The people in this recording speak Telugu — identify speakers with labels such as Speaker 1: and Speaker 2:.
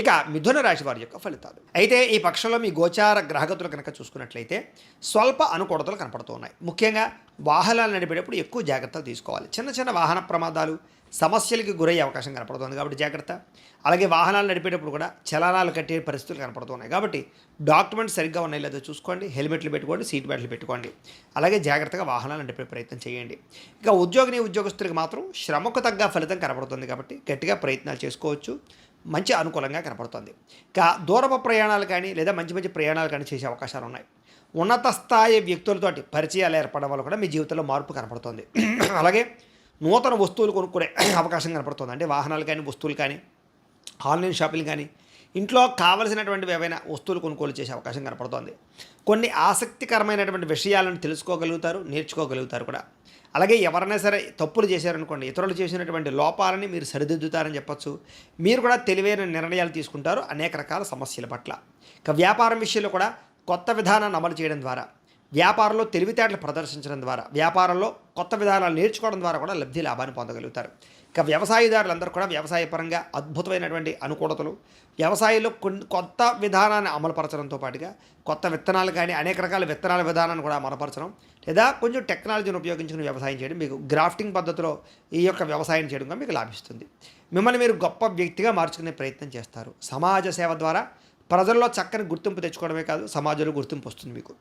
Speaker 1: ఇక మిథున రాశి వారి యొక్క ఫలితాలు. అయితే ఈ పక్షంలో మీ గోచార గ్రహగతులు కనుక చూసుకున్నట్లయితే స్వల్ప అనుకూడతలు కనపడుతున్నాయి. ముఖ్యంగా వాహనాలు నడిపేటప్పుడు ఎక్కువ జాగ్రత్తలు తీసుకోవాలి. చిన్న చిన్న వాహన ప్రమాదాలు సమస్యలకి గురయ్యే అవకాశం కనపడుతుంది కాబట్టి జాగ్రత్త. అలాగే వాహనాలు నడిపేటప్పుడు కూడా చలనాలు కట్టే పరిస్థితులు కనపడుతున్నాయి కాబట్టి డాక్యుమెంట్స్ సరిగ్గా ఉన్నాయి లేదో చూసుకోండి. హెల్మెట్లు పెట్టుకోండి సీట్ బెల్ట్లు పెట్టుకోండి. అలాగే జాగ్రత్తగా వాహనాలు నడిపే ప్రయత్నం చేయండి. ఇక ఉద్యోగిని ఉద్యోగస్తులకు మాత్రం శ్రమకు తగ్గ ఫలితం కనపడుతుంది కాబట్టి గట్టిగా ప్రయత్నాలు చేసుకోవచ్చు. మంచి అనుకూలంగా కనపడుతుంది. కా దూరపు ప్రయాణాలు కానీ లేదా మంచి మంచి ప్రయాణాలు కానీ చేసే అవకాశాలు ఉన్నాయి. ఉన్నత స్థాయి వ్యక్తులతోటి పరిచయాలు ఏర్పడడం వల్ల కూడా మీ జీవితంలో మార్పు కనపడుతుంది. అలాగే నూతన వస్తువులు కొనుక్కునే అవకాశం కనపడుతుంది. అంటే వాహనాలు కానీ వస్తువులు కానీ ఆన్లైన్ షాపింగ్ కానీ ఇంట్లో కావలసినటువంటి ఏవైనా వస్తువులు కొనుగోలు చేసే అవకాశం కనపడుతోంది. కొన్ని ఆసక్తికరమైనటువంటి విషయాలను తెలుసుకోగలుగుతారు నేర్చుకోగలుగుతారు కూడా. అలాగే ఎవరైనా సరే తప్పులు చేశారనుకోండి ఇతరులు చేసినటువంటి లోపాలని మీరు సరిదిద్దుతారని చెప్పొచ్చు. మీరు కూడా తెలివైన నిర్ణయాలు తీసుకుంటారు అనేక రకాల సమస్యల పట్ల. ఇక వ్యాపారం విషయంలో కూడా కొత్త విధానాన్ని అమలు చేయడం ద్వారా వ్యాపారంలో తెలివితేటలు ప్రదర్శించడం ద్వారా వ్యాపారంలో కొత్త విధానాలు నేర్చుకోవడం ద్వారా కూడా లబ్ధి లాభాన్ని పొందగలుగుతారు. ఇక వ్యవసాయదారులందరూ కూడా వ్యవసాయపరంగా అద్భుతమైనటువంటి అనుకూలతలు వ్యవసాయంలో కొన్ని కొత్త విధానాన్ని అమలుపరచడంతో పాటుగా కొత్త విత్తనాలు కానీ అనేక రకాల విత్తనాల విధానాన్ని కూడా అమలుపరచడం లేదా కొంచెం టెక్నాలజీని ఉపయోగించుకుని వ్యవసాయం చేయడం మీకు గ్రాఫ్టింగ్ పద్ధతిలో ఈ యొక్క వ్యవసాయం చేయడం కూడా మీకు లాభిస్తుంది. మిమ్మల్ని మీరు గొప్ప వ్యక్తిగా మార్చుకునే ప్రయత్నం చేస్తారు. సమాజ సేవ ద్వారా ప్రజల్లో చక్కని గుర్తింపు తెచ్చుకోవడమే కాదు సమాజంలో గుర్తింపు వస్తుంది మీకు.